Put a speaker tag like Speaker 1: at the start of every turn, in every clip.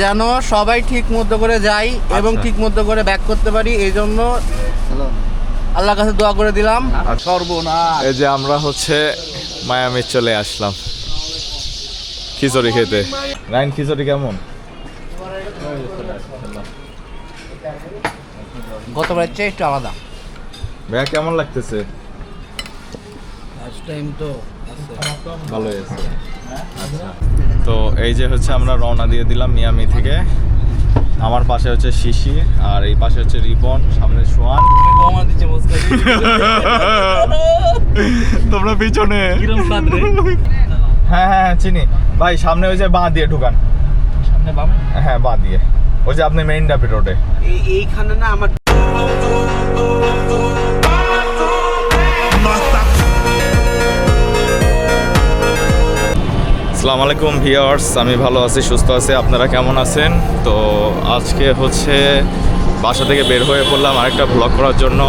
Speaker 1: যেন সবাই ঠিক মতো করে যাই এবং
Speaker 2: আচ্ছা।
Speaker 1: ঠিক মতো করে ব্যাক করতে পারি এই জন্য আল্লাহর কাছে দোয়া করে দিলাম।
Speaker 2: আর সর্বনাশ। এই যে আমরা হচ্ছে মায়ামি চলে আসলাম। খিচুড়ি খেতে। রাইন খিচুড়ি কেমন?
Speaker 1: গতবারের চেয়ে একটু আলাদা।
Speaker 2: ভাইয়া কেমন লাগতেছে?
Speaker 1: ফার্স্ট টাইম তো
Speaker 2: ভালো হয়েছে আচ্ছা তো এই যে হচ্ছে আমরা রওনা দিয়ে দিলাম মিয়ামি থেকে। আমার পাশে হচ্ছে শিশি আর এই পাশে হচ্ছে রিবন সামনে সোয়ান তোমরা পিছনে। হ্যাঁ হ্যাঁ হ্যাঁ, চিনি। ভাই সামনে ওই যে বাঁ দিয়ে ঢুকান। হ্যাঁ বাঁ দিয়ে। ওই যে আপনি মেইন ডাবি রোডে
Speaker 1: এইখানে না আমার
Speaker 2: আসসালামু আলাইকুম ভিউয়ার্স, আমি ভালো আছি, সুস্থ আছি, আপনারা কেমন আছেন? তো আজকে হচ্ছে বাসা থেকে বের হয়ে পড়লাম আরেকটা ব্লগ করার জন্য।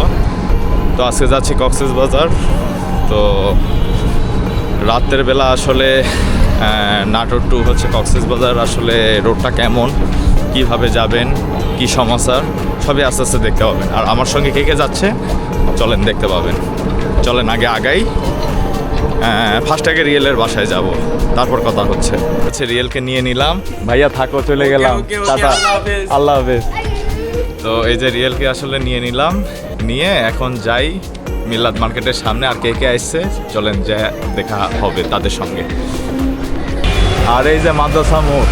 Speaker 2: তো আজকে যাচ্ছি কক্সেস বাজার। তো রাতের বেলা আসলে নাটোর টু হচ্ছে কক্সেস বাজার, আসলে রোডটা কেমন, কীভাবে যাবেন, কি সমস্যার সবই আস্তে আস্তে দেখতে পাবেন। আর আমার সঙ্গে কে কে যাচ্ছে, চলেন দেখতে পাবেন। চলেন আগে আগাই। ফার্স্ট আগে রিয়েলের বাসায় যাব। তারপর কথা হচ্ছে। হচ্ছে রিয়েলকে নিয়ে নিলাম। ভাইয়া থাকো চলে গেলাম। টাটা।
Speaker 1: আল্লাহ হাফেজ।
Speaker 2: তো এই যে রিয়েলকে আসলে নিয়ে নিলাম। নিয়ে এখন যাই মিলাদ মার্কেটের সামনে আর কে কে আসছে। চলেন যে দেখা হবে তাদের সঙ্গে। আর এই যে মাদ্রাসা মোড়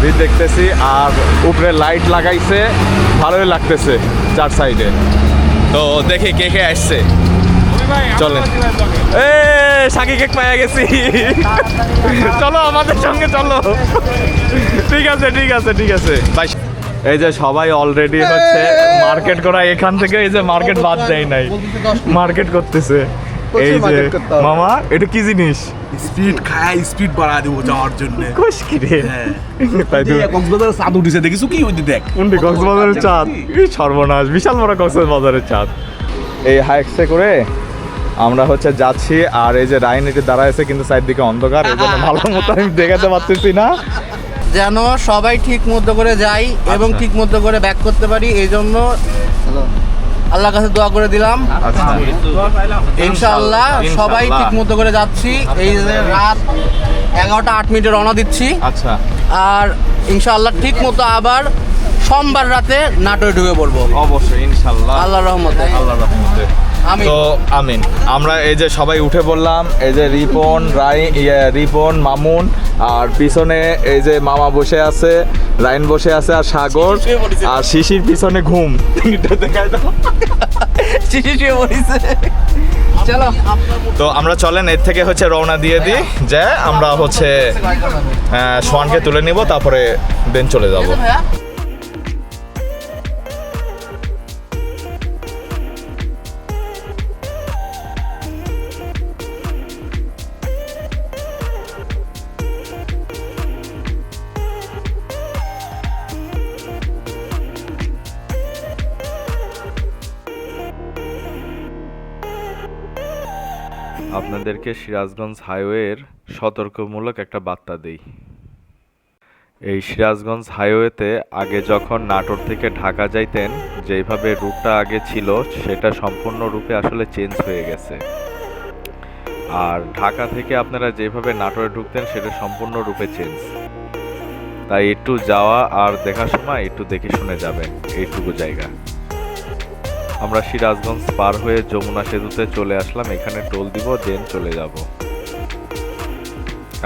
Speaker 2: ভিড় দেখতেছি আর উপরে লাইট লাগাইছে। ভালোই লাগতেছে চার সাইডে তো দেখি কে কে আসছে। চলেন। এ সাকি কেক পাওয়া গেছি। চলো আমাদের সঙ্গে চলো। ঠিক আছে ঠিক আছে ঠিক আছে। ভাই এই যে সবাই অলরেডি হচ্ছে মার্কেট করা এখান থেকে এই যে মার্কেট বাদ দেয় নাই। মার্কেট করতেছে। এই যে মামা এটা কি জিনিস?
Speaker 3: স্পিড খায় স্পিড বাড়া দেবো যাওয়ার জন্য।
Speaker 2: কোষ কি রে?
Speaker 3: হ্যাঁ।
Speaker 2: তাই তো।
Speaker 3: কক্সবাজার চাঁদ উঠেছে দেখিস কি ওই দেখ?
Speaker 2: কোনটি কক্সবাজারের চাঁদ। সর্বনাশ বিশাল বড় কক্সবাজারের চাঁদ। এই হাইক্সে করে আমরা হচ্ছে যাচ্ছি আর এই যে রাইন এটি দাঁড়ায় কিন্তু সাইড দিকে অন্ধকার এই জন্য ভালো মতো আমি দেখাতে পারতেছি না।
Speaker 1: যেন সবাই ঠিক মতো করে যাই এবং
Speaker 2: আচ্ছা।
Speaker 1: ঠিক মতো করে ব্যাক করতে পারি এই জন্য আল্লাহর কাছে দোয়া করে দিলাম।
Speaker 2: আচ্ছা।
Speaker 1: ইনশাআল্লাহ সবাই ঠিক মতো করে যাচ্ছি। এই রাত এগারোটা আট মিনিটে রওনা দিচ্ছি।
Speaker 2: আচ্ছা।
Speaker 1: আর ইনশাআল্লাহ ঠিক মতো আবার সোমবার রাতে নাটোরে ঢুকে পড়ব।
Speaker 2: অবশ্যই ইনশাল্লাহ
Speaker 1: আল্লাহর রহমতে।
Speaker 2: আল্লাহ রহমতে। তো আমিন। আমরা এই যে সবাই উঠে বললাম এই যে রিপন রাই ইয়ে, রিপন মামুন আর পিছনে এই যে মামা বসে আছে রাইন বসে আছে আর সাগর আর শিশির পিছনে ঘুম। তিনটে দেখায় দাও।
Speaker 1: শিশি শুয়ে পড়েছে। চলো।
Speaker 2: তো আমরা চলেন এর থেকে হচ্ছে রওনা দিয়ে দিই যে আমরা হচ্ছে সোয়ানকে তুলে নিব তারপরে দেন চলে যাব।
Speaker 4: আপনাদেরকে সিরাজগঞ্জ হাইওয়ের সতর্কমূলক একটা বার্তা দেই। এই সিরাজগঞ্জ হাইওয়েতে আগে যখন নাটোর থেকে ঢাকা যাইতেন, যেইভাবে রুটটা আগে ছিল, সেটা সম্পূর্ণরূপে আসলে চেঞ্জ হয়ে গেছে। আর ঢাকা থেকে আপনারা যেভাবে নাটোরে ঢুকতেন, সেটা সম্পূর্ণরূপে চেঞ্জ। তাই একটু যাওয়া আর দেখার সময় একটু দেখে শুনে যাবেন, এইটুকু জায়গা। আমরা সিরাজগঞ্জ পার হয়ে যমুনা সেতুতে চলে আসলাম। এখানে টোল দিব দেন চলে যাব।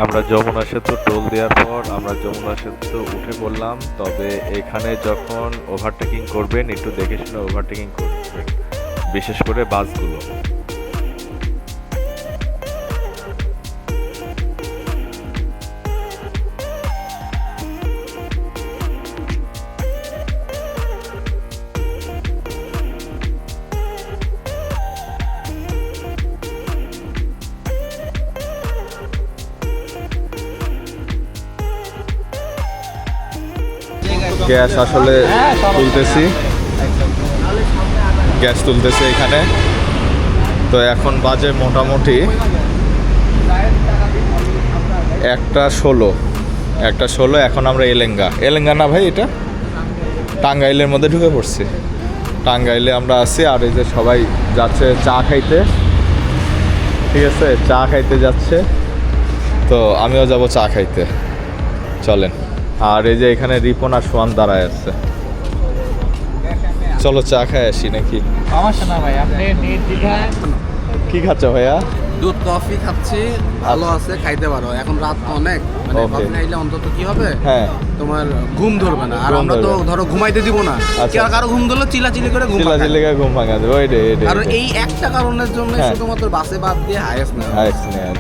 Speaker 4: আমরা যমুনা সেতু টোল দেওয়ার পর আমরা যমুনা সেতু উঠে পড়লাম। তবে এখানে যখন ওভারটেকিং করবেন, একটু দেখে শুনে ওভারটেকিং করবেন, বিশেষ করে বাসগুলো।
Speaker 2: গ্যাস আসলে তুলতেছি। গ্যাস তুলতেছি এখানে। তো এখন বাজে মোটামুটি একটা ষোলো। একটা ষোলো, এখন আমরা এলেঙ্গা। এলেঙ্গা না ভাই এটা? টাঙ্গাইলের মধ্যে ঢুকে পড়ছি। টাঙ্গাইলে আমরা আছি আর এই যে সবাই যাচ্ছে চা খাইতে। ঠিক আছে? চা খাইতে যাচ্ছে। তো আমিও যাব চা খাইতে। চলেন। আর এই যে এখানে রিপন আর সোয়ান দাঁড়ায় আছে। চলো চা খাই আসি নাকি?
Speaker 1: সমস্যা না ভাই আপনি
Speaker 2: কি খাচ্ছ ভাইয়া?
Speaker 1: দুধ কফি খাচ্ছি ভালো আছে খাইতে পারো। এখন রাত অনেক মানে কফি খাইলে অন্তত কি হবে?
Speaker 2: হ্যাঁ।
Speaker 1: তোমার ঘুম ধরবে না। আর আমরা তো ধরো ঘুমাইতে দিব না।
Speaker 2: আচ্ছা।
Speaker 1: আর কারও ঘুম ধরলে? চিলাচিলি করে ঘুম
Speaker 2: চিলা
Speaker 1: ভাঙায়।
Speaker 2: চিলিকা ঘুম ভাঙা দেবে।
Speaker 1: আর এই একটা কারণের জন্য
Speaker 2: হ্যাঁ।
Speaker 1: শুধুমাত্র বাসে বাদ দিয়ে হাইয়েস্ট না
Speaker 2: আর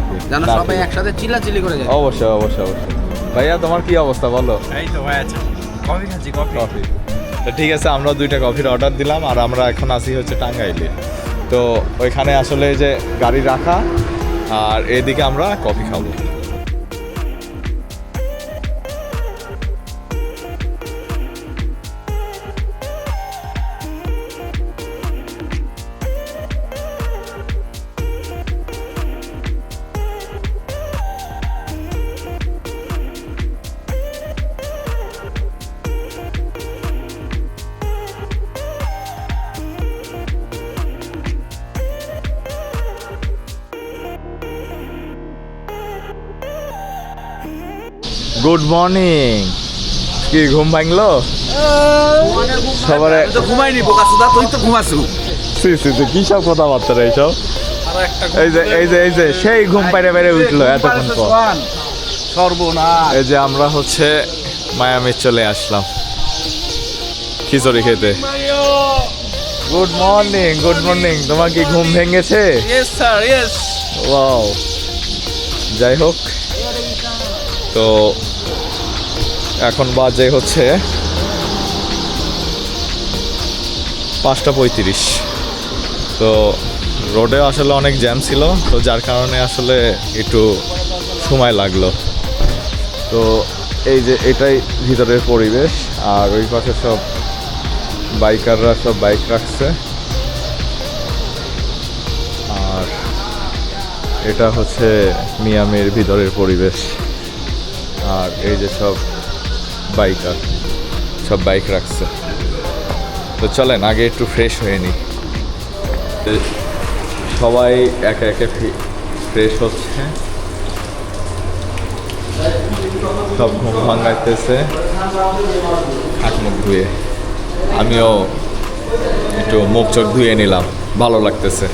Speaker 2: কি।
Speaker 1: যেন
Speaker 2: না,
Speaker 1: সবাই
Speaker 2: ঠিক।
Speaker 1: একসাথে চিলাচিলি করে যায়।
Speaker 2: অবশ্যই অবশ্যই অবশ্যই। ভাইয়া তোমার কি অবস্থা? বলো।
Speaker 3: এই তো ভাই আচ্ছা। কফি খাচ্ছি কফি।
Speaker 2: কফি। তো ঠিক আছে আমরা দুইটা কফির অর্ডার দিলাম আর আমরা এখন আসি হচ্ছে টাঙ্গাইলে। তো ওইখানে আসলে যে গাড়ি রাখা আর এদিকে আমরা কফি খাব। গুড মর্নিং কি ঘুম ভাঙলো? সবার
Speaker 3: তো ঘুমাইনি বোকা সুদা তুই তো ঘুমাসু।
Speaker 2: সি সি সি কি সব কথাবার্তা রে এইসব? এই যে এই যে এই যে সেই ঘুম পাইরে বাইরে উঠল এতক্ষণ পর।
Speaker 3: সর্বনাশ।
Speaker 2: এই যে আমরা হচ্ছে মায়ামি চলে আসলাম। খিচুড়ি খেতে। গুড মর্নিং গুড মর্নিং তোমার কি ঘুম ভেঙেছে?
Speaker 1: ইয়েস স্যার ইয়েস
Speaker 2: ওয়াও যাই হোক তো এখন বাজে হচ্ছে পাঁচটা পঁয়ত্রিশ। তো রোডে আসলে অনেক জ্যাম ছিল, তো যার কারণে আসলে একটু সময় লাগল। তো এই যে এটাই ভিতরের পরিবেশ, আর ওই পাশে সব বাইকাররা সব বাইক রাখছে। আর এটা হচ্ছে মিয়ামির ভিতরের পরিবেশ। আর এই যে সব বাইকার সব বাইক রাখছে। তো চলেন, আগে একটু ফ্রেশ হয়ে নিই। সবাই একে একে ফ্রেশ হচ্ছে। সব ঘুম ভাঙাইতেছে। হাত মুখ ধুয়ে। আমিও একটু মুখ চোখ ধুয়ে নিলাম। ভালো লাগতেছে।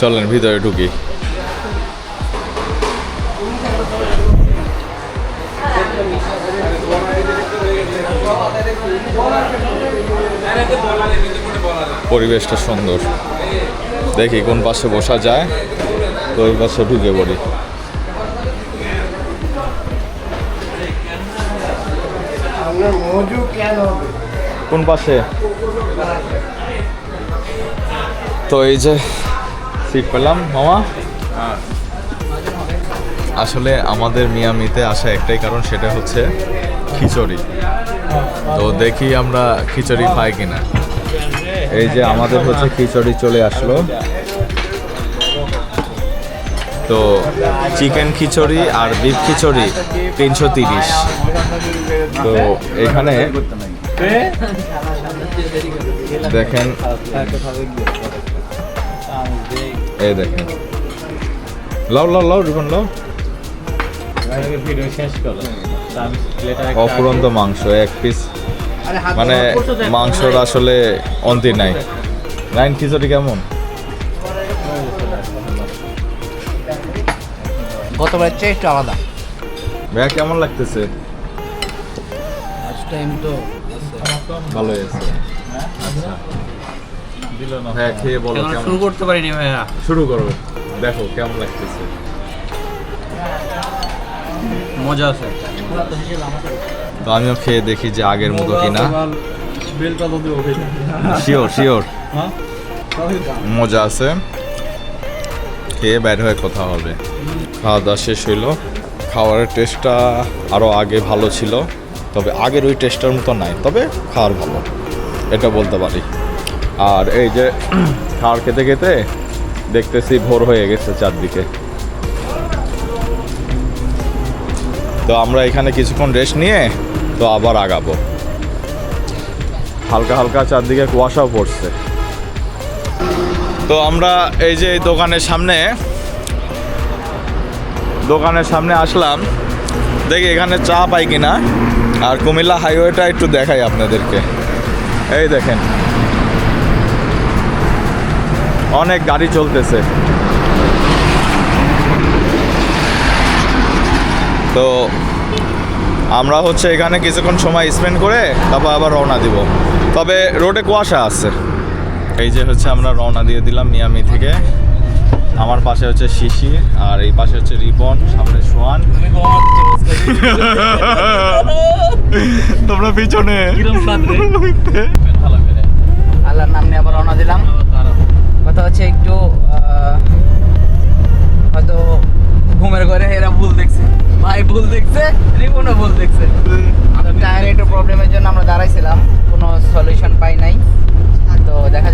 Speaker 2: চলেন, ভিতরে ঢুকি। পরিবেশটা সুন্দর। দেখি কোন পাশে বসা যায় তো ওই পাশে ঢুকে পড়ি। কোন পাশে? তো এই যে সিট পেলাম মামা। আসলে আমাদের মিয়ামিতে আসা একটাই কারণ সেটা হচ্ছে খিচুড়ি। তো দেখি আমরা খিচুড়ি পাই কিনা। এই যে আমাদের হচ্ছে খিচুড়ি চলে আসলো। তো চিকেন খিচুড়ি আর বিফ খিচুড়ি তিনশো তিরিশ। তো এখানে দেখেন, এই দেখেন। লাও লাও লাও রিবন লাও। অফুরন্ত মাংস এক পিস মানে মাংসর আসলে অন্তি নাই। নাইন খিচুড়ি কেমন?
Speaker 1: গতবারের চেয়ে একটু আলাদা।
Speaker 2: ভাইয়া কেমন লাগতেছে?
Speaker 1: টাইম তো
Speaker 2: ভালো হয়েছে। হ্যাঁ খেয়ে বলো
Speaker 1: শুরু করতে পারিনি ভাইয়া।
Speaker 2: শুরু করো। দেখো কেমন লাগতেছে।
Speaker 1: মজা আছে।
Speaker 2: তো আমিও খেয়ে দেখি যে আগের মতো কিনা। শিওর শিওর মজা আছে। খেয়ে বের হয়ে কথা হবে। খাওয়া দাওয়া শেষ হইল। খাওয়ারের টেস্টটা আরও আগে ভালো ছিল। তবে আগের ওই টেস্টের মতো নাই। তবে খাওয়ার ভালো। এটা বলতে পারি। আর এই যে খাওয়ার খেতে খেতে দেখতেছি ভোর হয়ে গেছে চারদিকে। তো আমরা এখানে কিছুক্ষণ রেস্ট নিয়ে তো আবার আগাবো। হালকা হালকা চারদিকে কুয়াশাও পড়ছে। তো আমরা এই যে দোকানের সামনে দোকানের সামনে আসলাম। দেখি এখানে চা পাই কিনা। আর কুমিল্লা হাইওয়েটা একটু দেখাই আপনাদেরকে। এই দেখেন। অনেক গাড়ি চলতেছে। তো আমরা হচ্ছে এখানে কিছুক্ষণ সময় স্পেন্ড করে তারপর আবার রওনা দিব। তবে রোডে কুয়াশা আছে। এই যে হচ্ছে আমরা রওনা দিয়ে দিলাম মিয়ামি থেকে। আমার পাশে হচ্ছে শিশি আর এই পাশে হচ্ছে রিপন সামনে সোয়ান। তোমরা পিছনে।
Speaker 1: আল্লাহর নাম নিয়ে আবার রওনা দিলাম। কথা হচ্ছে একটু হয়তো ঘুমের ঘরে এরা ভুল দেখছে। ভাই ভুল দেখছে, রিপনও ভুল দেখছে। টায়ার একটু প্রবলেমের জন্য আমরা দাঁড়াইছিলাম, কোনো সলিউশন পাই নাই। তো দেখা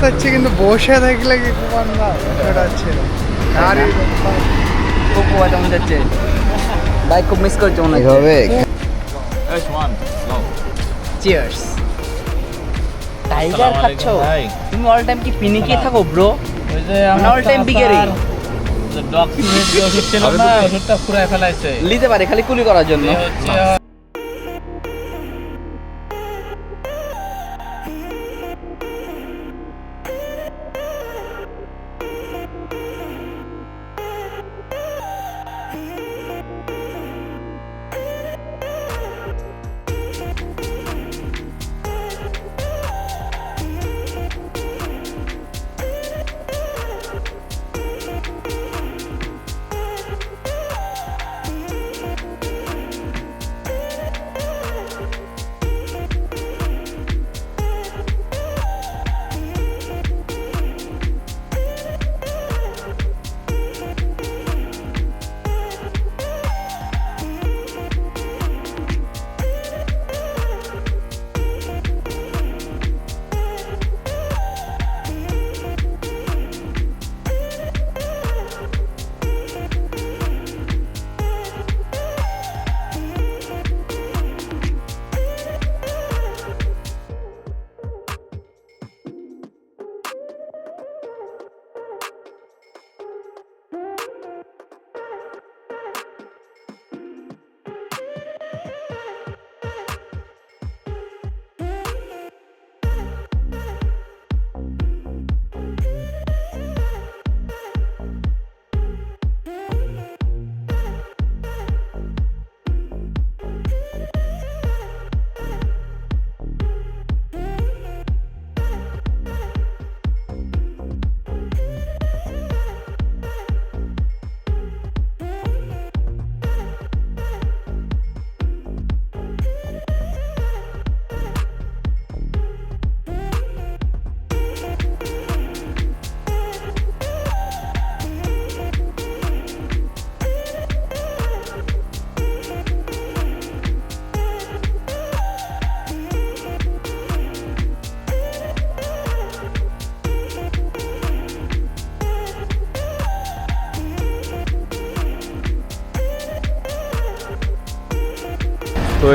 Speaker 5: কোপাইতে কিন্তু বসে থাকলে কি না? সেটা হচ্ছে গাড়ি
Speaker 1: খুব কুয়া কেমন যাচ্ছে বাইক খুব মিস করছ মনে
Speaker 2: এই
Speaker 1: চিয়ার্স টাইগার খাচ্ছ? তুমি অল টাইম কি পিনি পিনিকে থাকো ব্রো অল টাইম বিগেরি নিতে পারে খালি কুলি করার জন্য।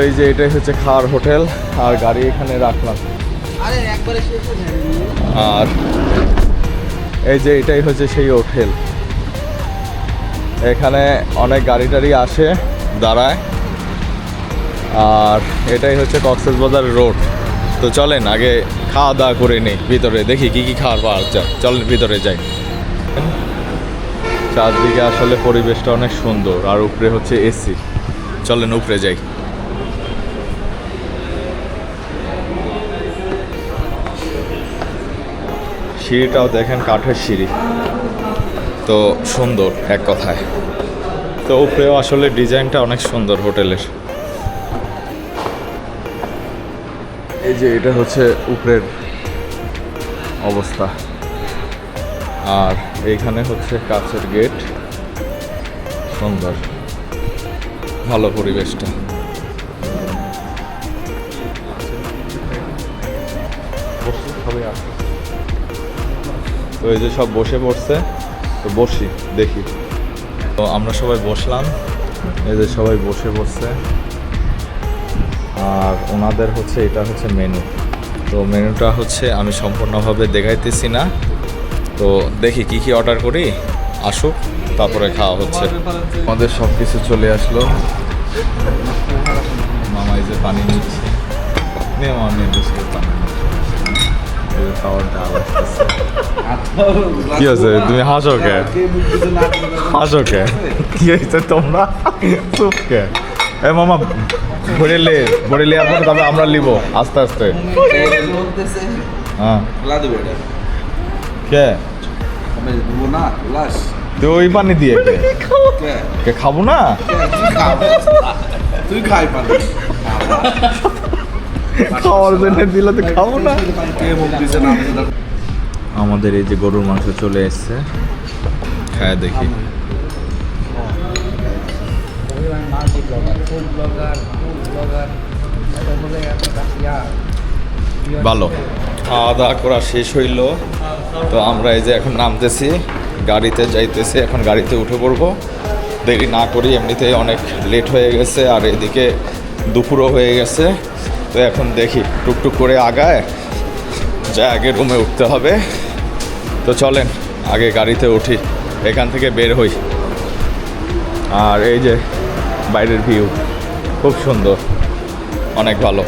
Speaker 2: এই যে এটাই হচ্ছে খাওয়ার হোটেল আর গাড়ি এখানে রাখলাম।
Speaker 1: আর
Speaker 2: এই যে এটাই হচ্ছে সেই হোটেল। এখানে অনেক গাড়ি টাড়ি আসে দাঁড়ায়। আর এটাই হচ্ছে কক্সবাজার রোড। তো চলেন আগে খাওয়া দাওয়া করে নিই ভিতরে দেখি কি কি খাওয়ার পাওয়া যায়। চলেন ভিতরে যাই। চারদিকে আসলে পরিবেশটা অনেক সুন্দর আর উপরে হচ্ছে এসি। চলেন উপরে যাই। সিঁড়িটাও দেখেন কাঠের সিঁড়ি। তো সুন্দর এক কথায়। তো উপরেও আসলে ডিজাইনটা অনেক সুন্দর হোটেলের। এই যে এটা হচ্ছে উপরের অবস্থা। আর এইখানে হচ্ছে কাছের গেট। সুন্দর। ভালো পরিবেশটা। তো এই যে সব বসে পড়ছে, তো বসি, দেখি। তো আমরা সবাই বসলাম, এই যে সবাই বসে পড়ছে। আর ওনাদের হচ্ছে, এটা হচ্ছে মেনু তো মেনুটা হচ্ছে, আমি সম্পূর্ণভাবে দেখাইতেছি না। তো দেখি কি কি অর্ডার করি, আসুক, তারপরে খাওয়া হচ্ছে। আমাদের সব কিছু চলে আসলো। মামা এই যে পানি নিচ্ছে। নিয়ে মামা নিয়ে পানি। কি আছে তুমি হাসো কে? হাসো কে? কি হয়েছে তোমরা? চুপ কে? এ মামা ভরে লে ভরে লে পরে তবে আমরা লিব আস্তে আস্তে। হ্যাঁ। কে? তুই ওই পানি দিয়ে কে? খাব। না?
Speaker 3: তুই খাই পারবি
Speaker 2: খাওয়ার জন্য দিলে তো না। আমাদের এই যে গরুর মাংস চলে এসছে। হ্যাঁ দেখি। ভালো। খাওয়া দাওয়া করা শেষ হইল। তো আমরা এই যে এখন নামতেছি। গাড়িতে যাইতেছি, এখন গাড়িতে উঠে পড়ব। দেরি না করি, এমনিতেই অনেক লেট হয়ে গেছে, আর এদিকে দুপুরও হয়ে গেছে। তো এখন দেখি, টুকটুক করে আগায় যা আগে রুমে উঠতে হবে। তো চলেন, আগে গাড়িতে উঠি, এখান থেকে বের হই। আর এই যে বাইরের ভিউ, খুব সুন্দর, অনেক ভালো।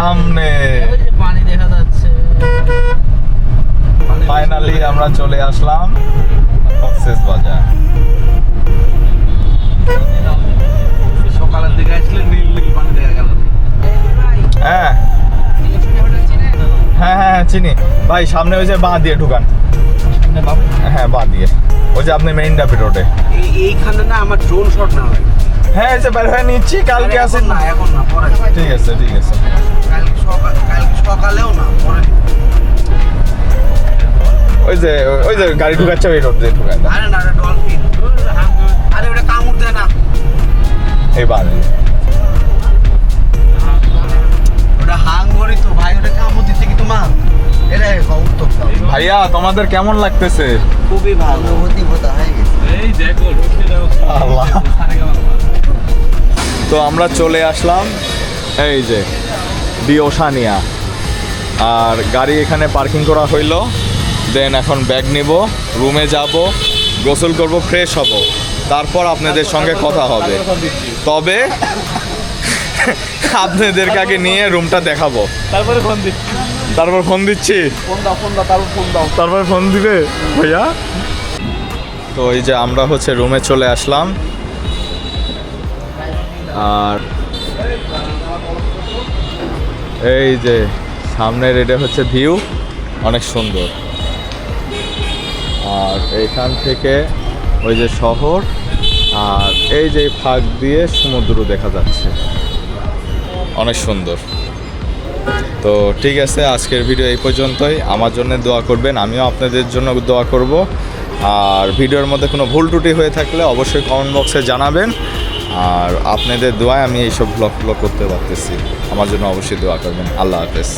Speaker 2: সামনে।
Speaker 1: পানি দেখা যাচ্ছে
Speaker 2: ফাইনালি আমরা চলে আসলাম কক্সেস বাজার
Speaker 3: সকালের দিকে আসলে নীল নীল পানি দেখা গেল।
Speaker 2: হ্যাঁ। হ্যাঁ হ্যাঁ হ্যাঁ, চিনি। ভাই সামনে ওই যে বাঁ দিয়ে ঢুকান। হ্যাঁ বাঁ দিয়ে। ওই যে আপনি মেইন ডাবি রোডে
Speaker 3: এইখানে না আমার ড্রোন শট না হ্যাঁ।
Speaker 2: এই যে বের হয়ে নিচ্ছি কালকে আসেন
Speaker 3: না। এখন না পরে
Speaker 2: ঠিক আছে ঠিক আছে।
Speaker 3: কালকে সকাল কালকে সকালেও না পরে।
Speaker 2: ওই যে ওই যে গাড়ি ঢুকাচ্ছে ওই রোড দিয়ে ঢুকায়
Speaker 3: আরে না এটা ডলফিন আরে ওটা কামড় দেয় না।
Speaker 2: এই
Speaker 3: ওটা হাঙ্গরি তো ভাই ওটা কামড় দিচ্ছে কি তোমার? এটা উত্তর
Speaker 2: ভাইয়া তোমাদের কেমন লাগতেছে?
Speaker 3: খুবই ভালো। অনুভূতি হয়ে গেছে
Speaker 2: আল্লাহ। তো আমরা চলে আসলাম এই যে ডি ওশানিয়া আর গাড়ি এখানে পার্কিং করা হইল। দেন এখন ব্যাগ নিব রুমে যাব গোসল করব ফ্রেশ হব। তারপর আপনাদের সঙ্গে কথা হবে। তবে আপনাদেরকে আগে নিয়ে রুমটা দেখাবো।
Speaker 5: তারপরে ফোন দিচ্ছি।
Speaker 2: তারপর ফোন দিচ্ছি?
Speaker 5: ফোন দাও ফোন দাও তারপর ফোন দাও।
Speaker 2: তারপর ফোন দিবে ভাইয়া? তো এই যে আমরা হচ্ছে রুমে চলে আসলাম। আর এই যে, সামনের এটা হচ্ছে ভিউ অনেক সুন্দর। আর এইখান থেকে ওই যে শহর, আর এই যে ফাঁক দিয়ে সমুদ্র দেখা যাচ্ছে। অনেক সুন্দর। তো ঠিক আছে, আজকের ভিডিও এই পর্যন্তই। আমার জন্য দোয়া করবেন, আমিও আপনাদের জন্য দোয়া করব। আর ভিডিওর মধ্যে কোনো ভুল ত্রুটি হয়ে থাকলে অবশ্যই কমেন্ট বক্সে জানাবেন। আর আপনাদের দোয়ায় আমি এইসব ব্লগ ব্লগগুলো করতে পারতেছি। আমার জন্য অবশ্যই দোয়া করবেন। আল্লাহ হাফেজ।